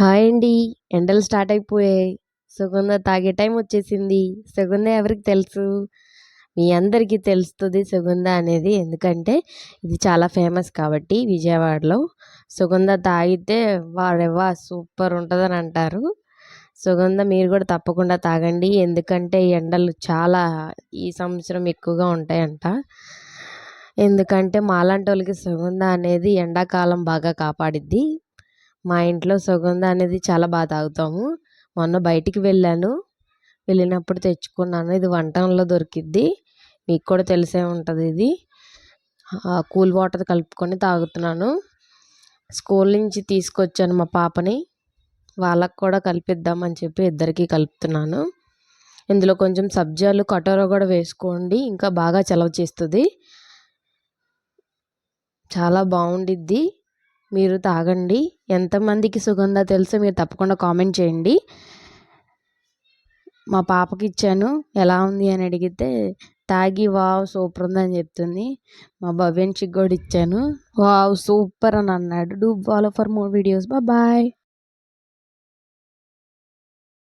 Hi అండి. ఎండలు start అయిపోయాయి. సుగంధ తాగే టైం వచ్చేసింది. సుగంధ ఎవరికి తెలుసు? మీ అందరికీ తెలుస్తుంది సుగంధ అనేది. ఎందుకంటే ఇది చాలా ఫేమస్ కాబట్టి విజయవాడలో. సుగంధ తాగితే వారెవా సూపర్ ఉంటుందని అంటారు. సుగంధ మీరు కూడా తప్పకుండా తాగండి. ఎందుకంటే ఎండలు చాలా ఈ సంవత్సరం ఎక్కువగా ఉంటాయంట. ఎందుకంటే మాలాంటి వాళ్ళకి సుగంధ అనేది ఎండాకాలం బాగా కాపాడిద్ది. మా ఇంట్లో సుగంధ అనేది చాలా బాగా తాగుతాము. మొన్న బయటికి వెళ్ళాను. వెళ్ళినప్పుడు తెచ్చుకున్నాను. ఇది వంటంలో దొరికిద్ది. మీకు కూడా తెలిసే ఉంటుంది ఇది. కూల్ వాటర్ కలుపుకొని తాగుతున్నాను. స్కూల్ నుంచి తీసుకొచ్చాను మా పాపని. వాళ్ళకు కూడా కలిపిద్దామని చెప్పి ఇద్దరికీ కలుపుతున్నాను. ఇందులో కొంచెం సబ్జాలు కటోరా కూడా వేసుకోండి. ఇంకా బాగా చలవ చేస్తుంది. చాలా బాగుండిద్ది. మీరు తాగండి. ఎంతమందికి సుగంధ తెలుసో మీరు తప్పకుండా కామెంట్ చేయండి. మా పాపకి ఇచ్చాను. ఎలా ఉంది అని అడిగితే తాగి వావ్ సూపర్ ఉందని చెప్తుంది. మా భవ్యంచికి కూడా ఇచ్చాను. వావ్ సూపర్ అని అన్నాడు. Do follow for more videos bye